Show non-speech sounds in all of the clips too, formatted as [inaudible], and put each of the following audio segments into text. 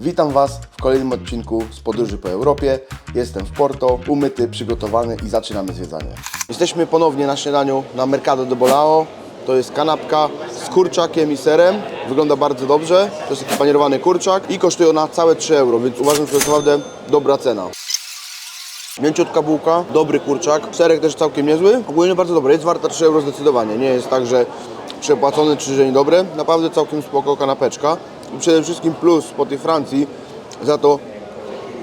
Witam Was w kolejnym odcinku z podróży po Europie. Jestem w Porto, umyty, przygotowany i zaczynamy zwiedzanie. Jesteśmy ponownie na śniadaniu na Mercado de Bolao. To jest kanapka z kurczakiem i serem. Wygląda bardzo dobrze. To jest taki panierowany kurczak i kosztuje ona całe 3 euro, więc uważam, że to jest naprawdę dobra cena. Mięciutka bułka, dobry kurczak, serek też całkiem niezły, ogólnie bardzo dobry, jest warta 3 euro zdecydowanie, nie jest tak, że przepłacony czy że niedobre, naprawdę całkiem spoko kanapeczka i przede wszystkim plus po tej Francji za to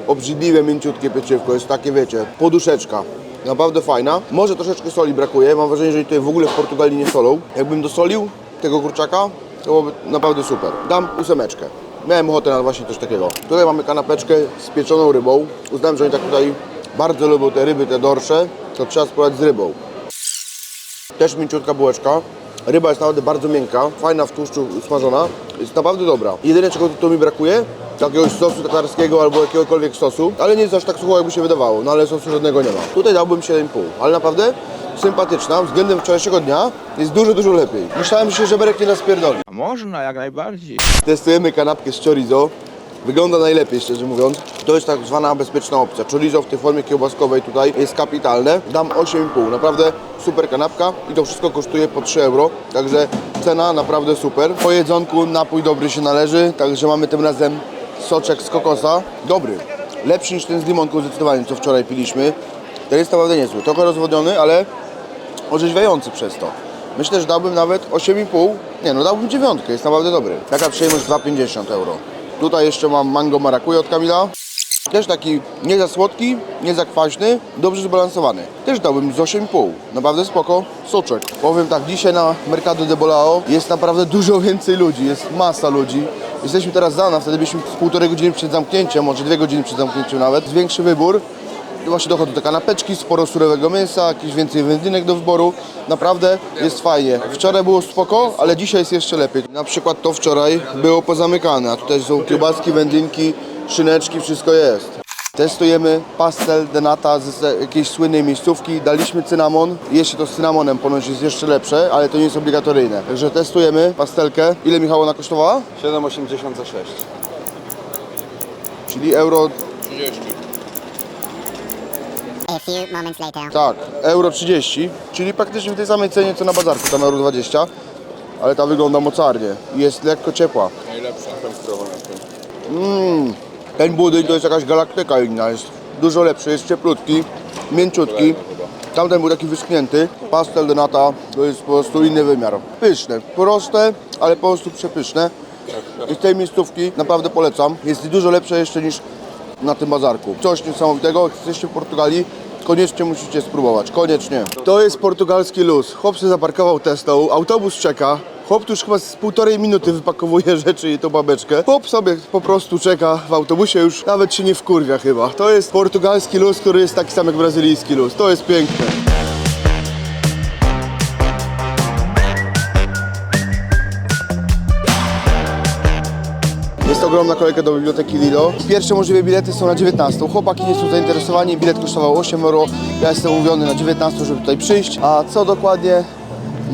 obrzydliwe mięciutkie pieczywko, jest takie wiecie, poduszeczka. Naprawdę fajna. Może troszeczkę soli brakuje. Mam wrażenie, że tutaj w ogóle w Portugalii nie solą. Jakbym dosolił tego kurczaka, to byłoby naprawdę super. Dam ósemeczkę. Miałem ochotę na właśnie coś takiego. Tutaj mamy kanapeczkę z pieczoną rybą. Uznałem, że oni tak tutaj bardzo lubią te ryby, te dorsze. To trzeba spróbować z rybą. Też mięciutka bułeczka. Ryba jest naprawdę bardzo miękka, fajna w tłuszczu smażona. Jest naprawdę dobra. Jedyne czego tu mi brakuje, to jakiegoś sosu tatarskiego albo jakiegokolwiek sosu, ale nie jest aż tak sucho jakby się wydawało, no ale sosu żadnego nie ma. Tutaj dałbym 7,5, ale naprawdę sympatyczna. Względem wczorajszego dnia jest dużo, dużo lepiej. Myślałem, że się żeberek nie naspierdoli. A można, jak najbardziej. Testujemy kanapkę z chorizo. Wygląda najlepiej, szczerze mówiąc. To jest tak zwana bezpieczna opcja. Chorizo w tej formie kiełbaskowej tutaj jest kapitalne. Dam 8,5. Naprawdę super kanapka i to wszystko kosztuje po 3 euro. Także cena naprawdę super. Po jedzonku napój dobry się należy. Także mamy tym razem soczek z kokosa. Dobry. Lepszy niż ten z limonką zdecydowanie, co wczoraj piliśmy. Ten jest naprawdę niezły. Trochę rozwodniony, ale orzeźwiający przez to. Myślę, że dałbym nawet 8,5. Nie no, dałbym dziewiątkę, jest naprawdę dobry. Taka przyjemność 2,50 euro. Tutaj jeszcze mam mango marakuja od Kamila. Też taki nie za słodki, nie za kwaśny, dobrze zbalansowany. Też dałbym z 8,5. Naprawdę spoko. Soczek. Powiem tak, dzisiaj na Mercado de Bolao jest naprawdę dużo więcej ludzi, jest masa ludzi. Jesteśmy teraz za wtedy byliśmy z półtorej godziny przed zamknięciem, może dwie godziny przed zamknięciem nawet. Większy wybór. Właśnie dochodzą te kanapeczki, sporo surowego mięsa, jakieś więcej wędlinek do wyboru. Naprawdę jest fajnie. Wczoraj było spoko, ale dzisiaj jest jeszcze lepiej. Na przykład to wczoraj było pozamykane, a tutaj są kiełbaski, wędlinki, szyneczki, wszystko jest. Testujemy pastel de nata z jakiejś słynnej miejscówki. Daliśmy cynamon. Jeszcze to z cynamonem ponoć jest jeszcze lepsze, ale to nie jest obligatoryjne. Także testujemy pastelkę. Ile Michał ona kosztowała? 7,80 za 6. Czyli euro 30. Few moments later. Tak, euro 30, czyli praktycznie w tej samej cenie co na bazarku, tam euro 20, ale ta wygląda mocarnie i jest lekko ciepła. Najlepsza na tym. Mmm, ten budyń to jest jakaś galaktyka inna, jest dużo lepszy, jest cieplutki, mięciutki. Tamten był taki wyschnięty, pastel de nata to jest po prostu inny wymiar. Pyszne, proste, ale po prostu przepyszne. I z tej miejscówki naprawdę polecam, jest dużo lepsze jeszcze niż na tym bazarku. Coś niesamowitego, jak jesteście w Portugalii, koniecznie musicie spróbować, koniecznie. To jest portugalski luz. Chłop się zaparkował Teslą, autobus czeka. Chłop już chyba z półtorej minuty wypakowuje [laughs] rzeczy i tą babeczkę. Chłop sobie po prostu czeka w autobusie, już nawet się nie wkurwia chyba. To jest portugalski luz, który jest taki sam jak brazylijski luz. To jest piękne. Jest ogromna kolejka do biblioteki Lido. Pierwsze możliwe bilety są na 19. Chłopaki nie są zainteresowani, bilet kosztował 8 euro. Ja jestem umówiony na 19, żeby tutaj przyjść. A co dokładnie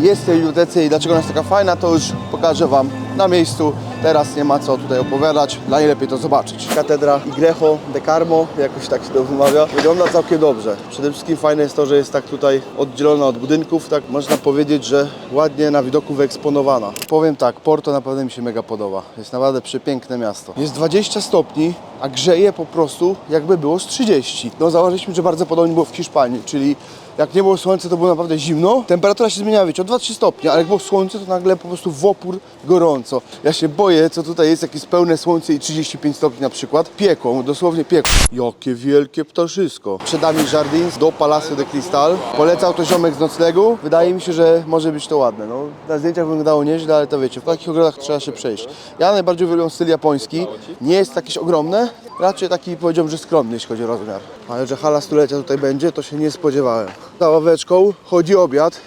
jest w tej bibliotece i dlaczego ona jest taka fajna, to już pokażę Wam na miejscu. Teraz nie ma co tutaj opowiadać, najlepiej to zobaczyć. Katedra Igrejo de Carmo, jakoś tak się to wymawia, wygląda całkiem dobrze. Przede wszystkim fajne jest to, że jest tak tutaj oddzielona od budynków, tak można powiedzieć, że ładnie na widoku wyeksponowana. Powiem tak, Porto naprawdę mi się mega podoba. Jest naprawdę przepiękne miasto. Jest 20 stopni, a grzeje po prostu jakby było z 30. No zauważyliśmy, że bardzo podobnie było w Hiszpanii, czyli jak nie było słońca, to było naprawdę zimno. Temperatura się zmieniała, wiecie, o 2-3 stopnie, ale jak było słońce, to nagle po prostu w opór gorąco. Ja się boję, co tutaj jest, jak jest pełne słońce i 35 stopni na przykład. Pieką, dosłownie pieką. Jakie wielkie ptaszysko. Przed nami Jardins do Palacio de Cristal. Polecał to ziomek z noclegu. Wydaje mi się, że może być to ładne. No, na zdjęciach wyglądało nieźle, ale to wiecie, w takich ogrodach trzeba się przejść. Ja najbardziej lubię styl japoński. Nie jest jakieś ogromne, raczej taki powiedziałbym, że skromny, jeśli chodzi o rozmiar. Ale że hala stulecia tutaj będzie, to się nie spodziewałem. Za ławeczką chodzi obiad.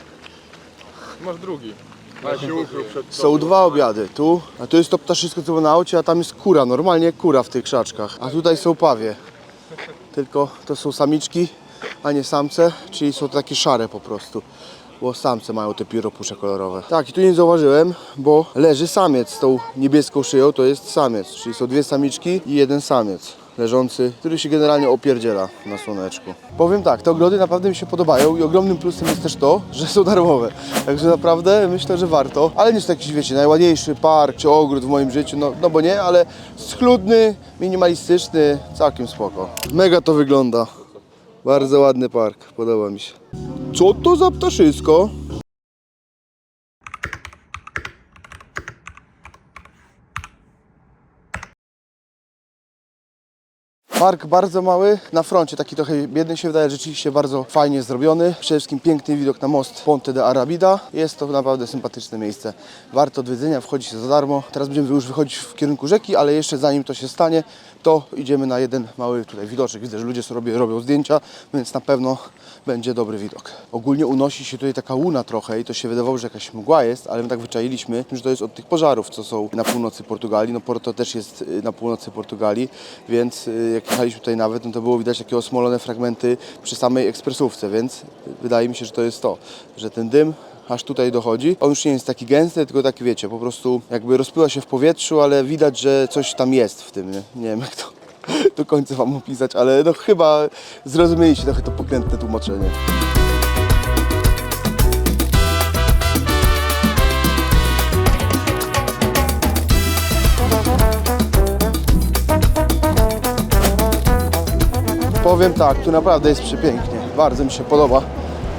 Masz drugi. Są dwa obiady. Tu, a tu jest to ptaszysko, co było na aucie, a tam jest kura. Normalnie kura w tych krzaczkach. A tutaj są pawie. Tylko to są samiczki, a nie samce, czyli są takie szare po prostu. Bo samce mają te pióropusze kolorowe. Tak, i tu nie zauważyłem, bo leży samiec z tą niebieską szyją, to jest samiec, czyli są dwie samiczki i jeden samiec leżący, który się generalnie opierdziela na słoneczku. Powiem tak, te ogrody naprawdę mi się podobają i ogromnym plusem jest też to, że są darmowe. Także naprawdę myślę, że warto. Ale nie jest to jakiś, wiecie, najładniejszy park czy ogród w moim życiu, no, no bo nie, ale schludny, minimalistyczny, całkiem spoko. Mega to wygląda. Bardzo ładny park, podoba mi się. Co to za ptaszysko? Park bardzo mały, na froncie taki trochę biedny się wydaje, rzeczywiście bardzo fajnie zrobiony. Przede wszystkim piękny widok na most Ponte de Arabida. Jest to naprawdę sympatyczne miejsce. Warto odwiedzenia, wchodzi się za darmo. Teraz będziemy już wychodzić w kierunku rzeki, ale jeszcze zanim to się stanie, to idziemy na jeden mały tutaj widoczek. Widzę, że ludzie sobie robią, zdjęcia, więc na pewno będzie dobry widok. Ogólnie unosi się tutaj taka łuna trochę i to się wydawało, że jakaś mgła jest, ale my tak wyczailiśmy, że to jest od tych pożarów, co są na północy Portugalii. No Porto też jest y, na północy Portugalii, więc y, jak jechaliśmy tutaj nawet, no to było widać takie osmolone fragmenty przy samej ekspresówce, więc wydaje mi się, że to jest to, że ten dym aż tutaj dochodzi. On już nie jest taki gęsty, tylko taki wiecie, po prostu jakby rozpływa się w powietrzu, ale widać, że coś tam jest w tym, nie, nie wiem jak to [laughs] do końca wam opisać, ale no chyba zrozumieliście trochę to pokrętne tłumaczenie. Powiem tak, tu naprawdę jest przepięknie. Bardzo mi się podoba.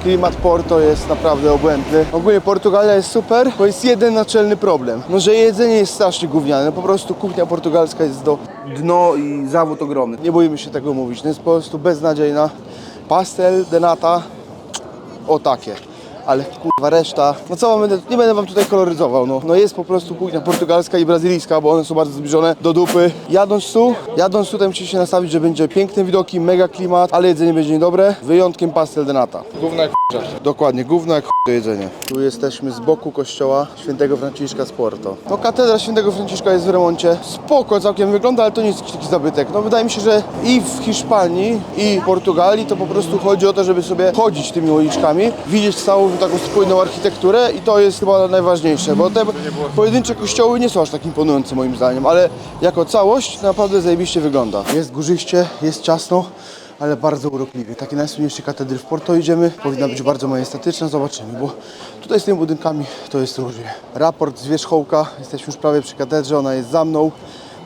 Klimat Porto jest naprawdę obłędny. Ogólnie Portugalia jest super, bo jest jeden naczelny problem. No, że jedzenie jest strasznie gówniane. No, po prostu kuchnia portugalska jest do dno i zawód ogromny. Nie boimy się tego mówić. To jest po prostu beznadziejna. Pastel de nata, o takie. Ale kurwa reszta, no co mam, będę, nie będę wam tutaj koloryzował, no. no jest po prostu kuchnia portugalska i brazylijska, bo one są bardzo zbliżone do dupy. Jadąc tu, jadąc tutaj musicie się nastawić, że będzie piękne widoki, mega klimat, ale jedzenie będzie niedobre, wyjątkiem pastel de nata. Ch***a. Dokładnie, gówno jak to jedzenie. Tu jesteśmy z boku kościoła świętego Franciszka z Porto. No katedra świętego Franciszka jest w remoncie. Spoko całkiem wygląda, ale to nie jest taki zabytek. No wydaje mi się, że i w Hiszpanii, i w Portugalii to po prostu chodzi o to, żeby sobie chodzić tymi uliczkami, widzieć całą taką spójną architekturę i to jest chyba najważniejsze, bo te pojedyncze kościoły nie są aż tak imponujące moim zdaniem, ale jako całość naprawdę zajebiście wygląda. Jest górzyście, jest ciasno, ale bardzo urokliwie. Takie najsłynniejsze katedry w Porto idziemy, powinna być bardzo majestatyczna, zobaczymy, bo tutaj z tymi budynkami to jest różnie. Raport z wierzchołka, jesteśmy już prawie przy katedrze, ona jest za mną.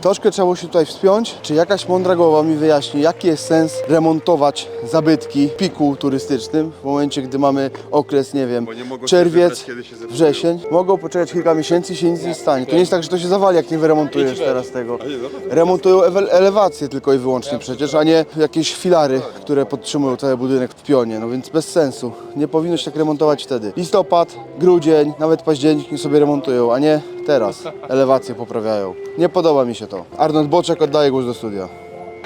Troszkę trzeba było się tutaj wspiąć. Czy jakaś mądra głowa mi wyjaśni, jaki jest sens remontować zabytki w piku turystycznym w momencie, gdy mamy okres, nie wiem, nie czerwiec, wybrać, wrzesień. Mogą poczekać kilka miesięcy i się nic nie stanie. To nie jest tak, że to się zawali, jak nie wyremontujesz teraz tego. Remontują elewacje tylko i wyłącznie przecież, a nie jakieś filary, które podtrzymują cały budynek w pionie. No więc bez sensu. Nie powinno się tak remontować wtedy. Listopad, grudzień, nawet październik nie sobie remontują, a nie teraz. Elewacje poprawiają. Nie podoba mi się to. Arnold Boczek oddaje głos do studia.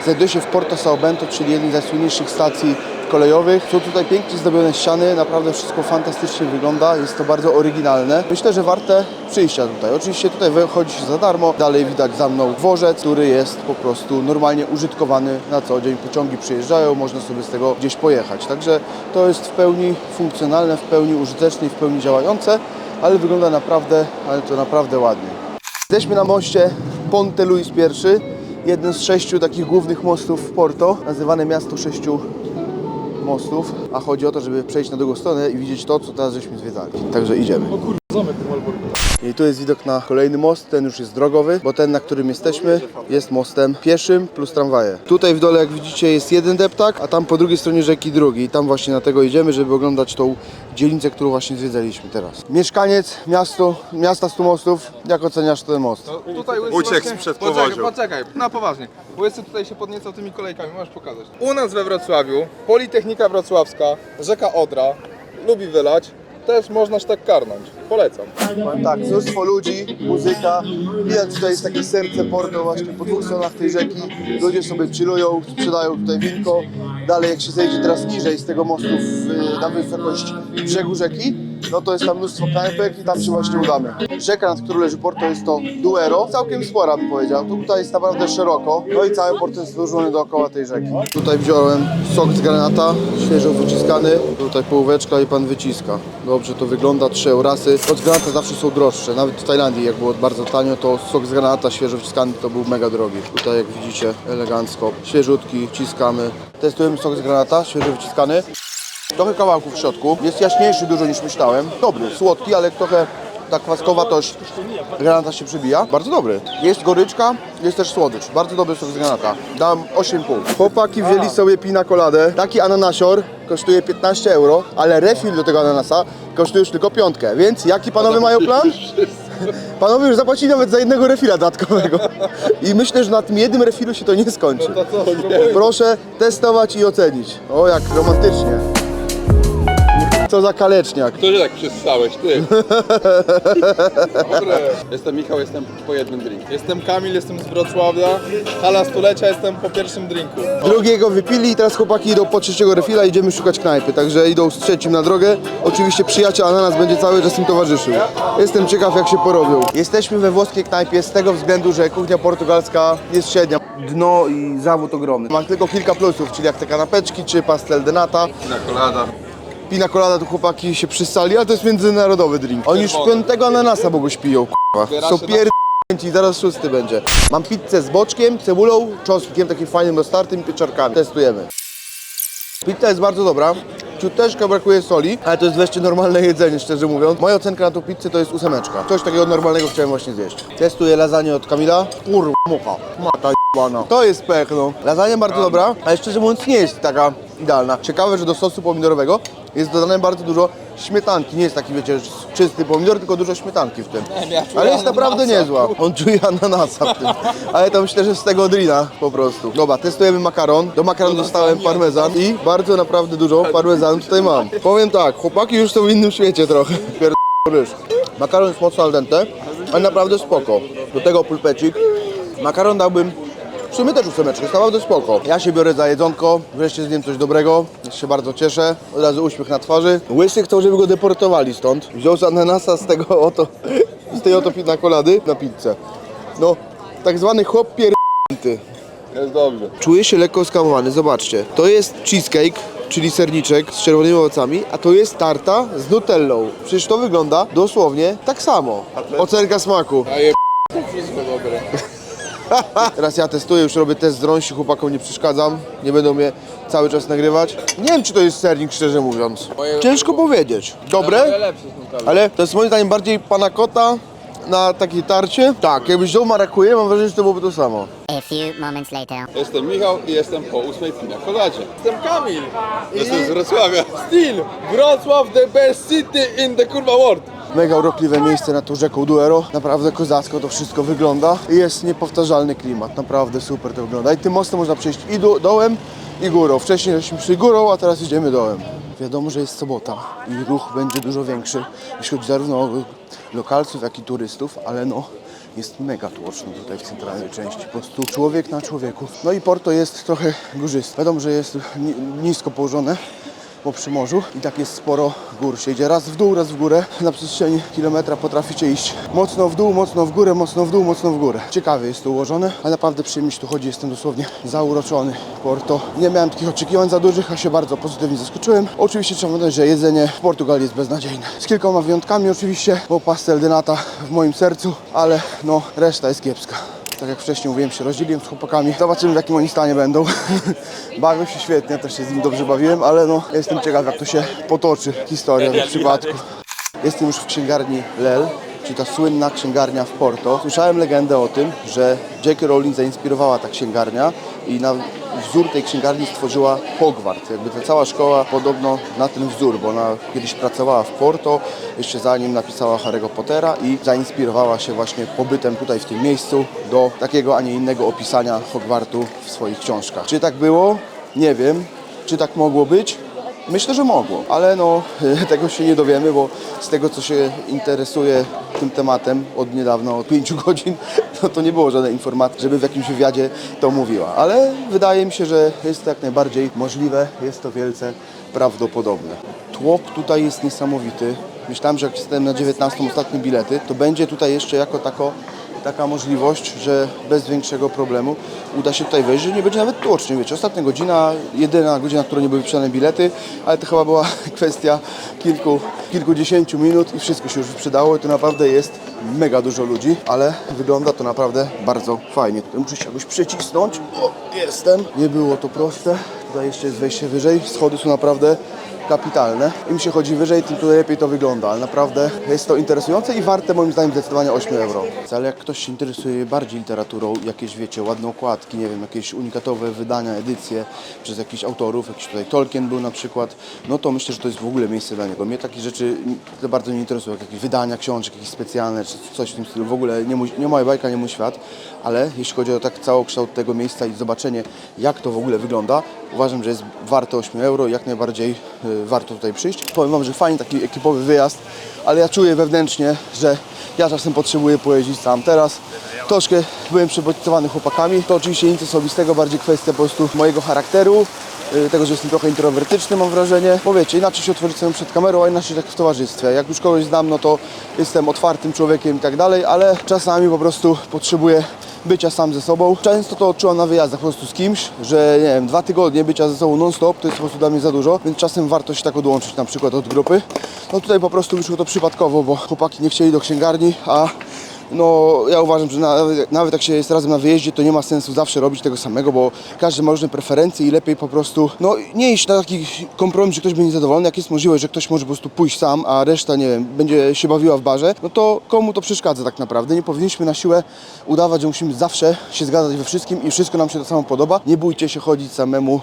Znajduje się w Porto São Bento, czyli jednej z najsłynniejszych stacji kolejowych. Są tutaj pięknie zdobione ściany, naprawdę wszystko fantastycznie wygląda, jest to bardzo oryginalne. Myślę, że warte przyjścia tutaj. Oczywiście tutaj wychodzi się za darmo, dalej widać za mną dworzec, który jest po prostu normalnie użytkowany na co dzień. Pociągi przyjeżdżają, można sobie z tego gdzieś pojechać. Także to jest w pełni funkcjonalne, w pełni użyteczne i w pełni działające, ale wygląda naprawdę, ale to naprawdę ładnie. Jesteśmy na moście Ponte Luis I, jeden z sześciu takich głównych mostów w Porto, nazywane miasto sześciu mostów, a chodzi o to, żeby przejść na drugą stronę i widzieć to, co teraz żeśmy zwiedzali. Także idziemy. Zamek w Malborku. I tu jest widok na kolejny most, ten już jest drogowy, bo ten, na którym jesteśmy, jest mostem pieszym plus tramwaje. Tutaj w dole, jak widzicie, jest jeden deptak, a tam po drugiej stronie rzeki drugi. I tam właśnie na tego idziemy, żeby oglądać tą dzielnicę, którą właśnie zwiedzaliśmy teraz. Mieszkaniec miasto, miasta stu mostów, jak oceniasz ten most? No, tutaj Uciekł właśnie- sprzed poczekaj, poczekaj, na poważnie. Łysy tutaj się podniecał tymi kolejkami, możesz pokazać. U nas we Wrocławiu, Politechnika Wrocławska, rzeka Odra, lubi wylać, też można się tak karnąć. Polecam. Tak, mnóstwo ludzi, muzyka. Widać, tutaj jest takie serce Porto właśnie po dwóch stronach tej rzeki. Ludzie sobie chillują, sprzedają tutaj winko. Dalej jak się zejdzie teraz niżej z tego mostu w, na wysokość brzegu rzeki, no to jest tam mnóstwo knajpek i tam się właśnie udamy. Rzeka, nad którą leży port, to jest to Duero. Całkiem spora bym powiedział. Tu tutaj jest naprawdę szeroko. No i cały port jest złożony dookoła tej rzeki. Tutaj wziąłem sok z granata, świeżo wyciskany. Tutaj połóweczka i pan wyciska. Dobrze to wygląda, trzy eurasy. Z granata zawsze są droższe. Nawet w Tajlandii, jak było bardzo tanio, to sok z granata świeżo wyciskany to był mega drogi. Tutaj jak widzicie, elegancko. Świeżutki, wciskamy. Testujemy sok z granata, świeżo wyciskany. Trochę kawałków w środku. Jest jaśniejszy dużo niż myślałem. Dobry, słodki, ale trochę ta kwaskowatość granata się przybija. Bardzo dobry. Jest goryczka, jest też słodycz. Bardzo dobry sok z granata. Dam 8,5. Chłopaki wzięli sobie pina coladę. Taki ananasior kosztuje 15 euro, ale refill do tego ananasa kosztuje już tylko piątkę. Więc jaki panowie mają plan? Panowie już zapłacili nawet za jednego refila dodatkowego. I myślę, że na tym jednym refilu się to nie skończy. Spróbujmy. Proszę testować i ocenić. O, jak romantycznie. Co za kaleczniak. To, że tak przystałeś, ty. Jestem Michał, jestem po jednym drink. Jestem Kamil, jestem z Wrocławia. Hala stulecia, jestem po pierwszym drinku. Drugiego wypili i teraz chłopaki idą po trzeciego refila, idziemy szukać knajpy, także idą z trzecim na drogę. Oczywiście przyjaciel Ananas będzie cały czas im towarzyszył. Jestem ciekaw jak się porobią. Jesteśmy we włoskiej knajpie z tego względu, że kuchnia portugalska jest średnia. Dno i zawód ogromny. Mam tylko kilka plusów, czyli jak te kanapeczki czy pastel de nata. Na kolada. Pina colada tu chłopaki się przystali, a to jest międzynarodowy drink. Oni już piątego ananasa mogą śpiją, k***a. Są na- pierdolnięci, zaraz szósty będzie. Mam pizzę z boczkiem, cebulą, czosnkiem takim fajnym roztartym i pieczarkami. Testujemy. Pizza jest bardzo dobra. Ciut troszkę brakuje soli, ale to jest wreszcie normalne jedzenie, szczerze mówiąc. Moja ocenka na tą pizzę to jest ósemeczka. Coś takiego normalnego chciałem właśnie zjeść. Testuję lasagne od Kamila. Kurwa, mucha. Mata jebana. To jest pech, no. Lasagna bardzo dobra, ale szczerze mówiąc nie jest taka idealna. Ciekawe, że do sosu pomidorowego jest dodane bardzo dużo śmietanki. Nie jest taki, wiecie, czysty pomidor, tylko dużo śmietanki w tym. Ale jest naprawdę niezła. On czuje ananasa w tym. Ale to myślę, że z tego drina po prostu. Dobra, testujemy makaron. Do makaronu dostałem parmezan i bardzo naprawdę dużo parmezanu tutaj mam. Powiem tak, chłopaki już są w innym świecie trochę. Pierd... ryż. Makaron jest mocno al dente, ale naprawdę spoko. Do tego pulpecik. Makaron dałbym w sumie też ósemeczkę, jest naprawdę spoko. Ja się biorę za jedzonko, wreszcie zjem coś dobrego, ja się bardzo cieszę. Od razu uśmiech na twarzy. Łysy chcą, żeby go deportowali stąd. Wziął z ananasa z tego oto, z tej oto na kolady na pizzę. No, tak zwany chłop pierdolnięty. Jest dobrze. Czuję się lekko skamowany, zobaczcie. To jest cheesecake, czyli serniczek z czerwonymi owocami, a to jest tarta z nutellą. Przecież to wygląda dosłownie tak samo. Ocenka smaku. A je wszystko dobre. Teraz ja testuję, już robię test z rąsi, chłopakom nie przeszkadzam, nie będą mnie cały czas nagrywać. Nie wiem, czy to jest sernik, szczerze mówiąc. Ciężko powiedzieć. Dobre, ale to jest moim zdaniem bardziej pana kota na takiej tarcie. Tak, jakbyś wziął marakuje, mam wrażenie, że to byłoby to samo. A few moments later. Jestem Michał i jestem po ósmej pina koladzie. Jestem Kamil. Jestem z Wrocławia. Still, Wrocław the best city in the kurwa world. Mega urokliwe miejsce nad tą rzeką Duero. Naprawdę kozacko to wszystko wygląda. Jest niepowtarzalny klimat, naprawdę super to wygląda. I tym mostem można przejść i do, dołem, i górą. Wcześniej żeśmy szli górą, a teraz idziemy dołem. Wiadomo, że jest sobota i ruch będzie dużo większy, jeśli chodzi zarówno o lokalców, jak i turystów, ale no jest mega tłoczno tutaj w centralnej części. Po prostu człowiek na człowieku. No i Porto jest trochę górzysty. Wiadomo, że jest ni- nisko położone, bo przy morzu i tak jest sporo gór. Się idzie raz w dół, raz w górę. Na przestrzeni kilometra potraficie iść mocno w dół, mocno w górę, mocno w dół, mocno w górę. Ciekawie jest to ułożone, ale naprawdę przyjemnie tu chodzi. Jestem dosłownie zauroczony. Porto. Nie miałem takich oczekiwań za dużych, a się bardzo pozytywnie zaskoczyłem. Oczywiście trzeba dodać, że jedzenie w Portugalii jest beznadziejne. Z kilkoma wyjątkami oczywiście, bo pastel de nata w moim sercu, ale no reszta jest kiepska. Tak jak wcześniej mówiłem, się rozdzieliłem z chłopakami. Zobaczymy w jakim oni stanie będą. [laughs] Bawią się świetnie, też się z nim dobrze bawiłem, ale no jestem ciekaw jak to się potoczy historia w ich przypadku. Jestem już w księgarni Lel, czyli ta słynna księgarnia w Porto. Słyszałem legendę o tym, że J.K. Rowling zainspirowała ta księgarnia i na wzór tej księgarni stworzyła Hogwart. Jakby ta cała szkoła podobno na ten wzór, bo ona kiedyś pracowała w Porto, jeszcze zanim napisała Harry'ego Pottera i zainspirowała się właśnie pobytem tutaj w tym miejscu do takiego, a nie innego opisania Hogwartu w swoich książkach. Czy tak było? Nie wiem. Czy tak mogło być? Myślę, że mogło, ale no [laughs] tego się nie dowiemy, bo z tego co się interesuje tym tematem od niedawna, od pięciu [laughs] godzin, no to nie było żadnej informacji, żeby w jakimś wywiadzie to mówiła. Ale wydaje mi się, że jest to jak najbardziej możliwe, jest to wielce prawdopodobne. Tłok tutaj jest niesamowity. Myślałem, że jak jestem na 19 ostatnie bilety, to będzie tutaj jeszcze jako tako, taka możliwość, że bez większego problemu uda się tutaj wejść, że nie będzie nawet tłocznie, wiecie, ostatnia godzina, jedyna godzina, w której nie były wyprzedane bilety, ale to chyba była [laughs] kwestia kilku, kilkudziesięciu minut i wszystko się już wyprzedało i to naprawdę jest mega dużo ludzi, ale wygląda to naprawdę bardzo fajnie. Tutaj muszę się jakoś przycisnąć, o, jestem, nie było to proste, tutaj jeszcze jest wejście wyżej, schody są naprawdę kapitalne. Im się chodzi wyżej, tym tutaj lepiej to wygląda, ale naprawdę jest to interesujące i warte moim zdaniem zdecydowanie 8 euro. Ale jak ktoś się interesuje bardziej literaturą, jakieś wiecie, ładne okładki, nie wiem, jakieś unikatowe wydania, edycje przez jakichś autorów, jakiś tutaj Tolkien był na przykład, no to myślę, że to jest w ogóle miejsce dla niego. Mnie takie rzeczy bardzo nie interesują, jak jakieś wydania książek, jakieś specjalne, czy coś w tym stylu. W ogóle nie, mój, nie moja bajka, nie mój świat, ale jeśli chodzi o tak całokształt tego miejsca i zobaczenie, jak to w ogóle wygląda, uważam, że jest warte 8 euro i jak najbardziej y, warto tutaj przyjść. Powiem Wam, że fajny taki ekipowy wyjazd, ale ja czuję wewnętrznie, że ja czasem potrzebuję pojeździć sam. Teraz troszkę byłem przebodźcowany chłopakami. To oczywiście nic osobistego, bardziej kwestia po prostu mojego charakteru, y, tego, że jestem trochę introwertyczny mam wrażenie. Bo wiecie, inaczej się otworzyć przed kamerą, a inaczej tak w towarzystwie. Jak już kogoś znam, no to jestem otwartym człowiekiem i tak dalej, ale czasami po prostu potrzebuję bycia sam ze sobą. Często to odczułam na wyjazdach po prostu z kimś, że nie wiem, dwa tygodnie bycia ze sobą non-stop to jest po prostu dla mnie za dużo, więc czasem warto się tak odłączyć na przykład od grupy. No tutaj po prostu wyszło to przypadkowo, bo chłopaki nie chcieli do księgarni, a no ja uważam, że nawet, nawet jak się jest razem na wyjeździe, to nie ma sensu zawsze robić tego samego, bo każdy ma różne preferencje i lepiej po prostu no nie iść na taki kompromis, że ktoś będzie niezadowolony, jak jest możliwość, że ktoś może po prostu pójść sam, a reszta, nie wiem, będzie się bawiła w barze, no to komu to przeszkadza tak naprawdę? Nie powinniśmy na siłę udawać, że musimy zawsze się zgadzać we wszystkim i wszystko nam się to samo podoba. Nie bójcie się chodzić samemu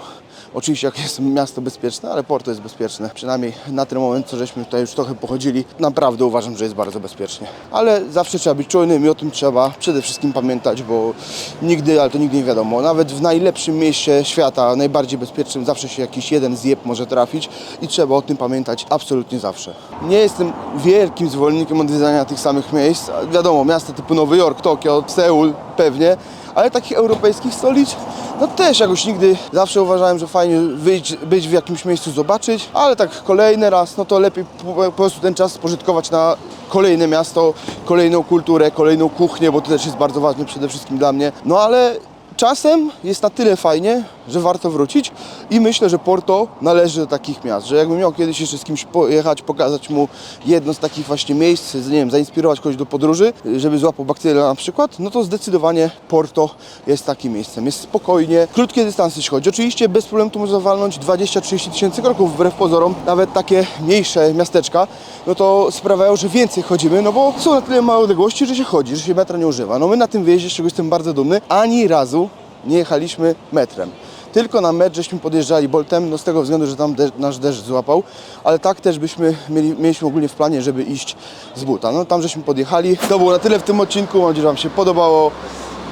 Oczywiście jak jest miasto bezpieczne, ale Porto jest bezpieczne. Przynajmniej na ten moment, co żeśmy tutaj już trochę pochodzili, naprawdę uważam, że jest bardzo bezpiecznie. Ale zawsze trzeba być czujnym i o tym trzeba przede wszystkim pamiętać, bo nigdy, ale to nigdy nie wiadomo. Nawet w najlepszym mieście świata, najbardziej bezpiecznym, zawsze się jakiś jeden zjeb może trafić i trzeba o tym pamiętać absolutnie zawsze. Nie jestem wielkim zwolennikiem odwiedzania tych samych miejsc. Wiadomo, miasta typu Nowy Jork, Tokio, Seul pewnie, ale takich europejskich stolic, no też jakoś nigdy zawsze uważałem, że fajnie wyjść, być w jakimś miejscu, zobaczyć, ale tak kolejny raz, no to lepiej po, po prostu ten czas spożytkować na kolejne miasto, kolejną kulturę, kolejną kuchnię, bo to też jest bardzo ważne przede wszystkim dla mnie. No ale czasem jest na tyle fajnie, że warto wrócić i myślę, że Porto należy do takich miast, że jakbym miał kiedyś jeszcze z kimś pojechać, pokazać mu jedno z takich właśnie miejsc, nie wiem, zainspirować kogoś do podróży, żeby złapał bakterię na przykład, no to zdecydowanie Porto jest takim miejscem. Jest spokojnie, krótkie dystanse jeśli chodzi. Oczywiście bez problemu tu można walnąć 20-30 tysięcy kroków wbrew pozorom, nawet takie mniejsze miasteczka, no to sprawiają, że więcej chodzimy, no bo są na tyle małe odległości, że się chodzi, że się metra nie używa. No my na tym wyjeździe, z czego jestem bardzo dumny, ani razu nie jechaliśmy metrem. Tylko na mecz żeśmy podjeżdżali Boltem, no z tego względu, że tam de- nasz deszcz złapał, ale tak też byśmy mieli, mieliśmy ogólnie w planie, żeby iść z buta. No tam żeśmy podjechali. To było na tyle w tym odcinku, mam nadzieję, że Wam się podobało.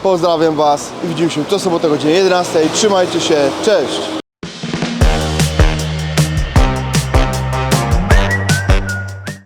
Pozdrawiam Was i widzimy się co sobotę o godzinie 11. Trzymajcie się, cześć!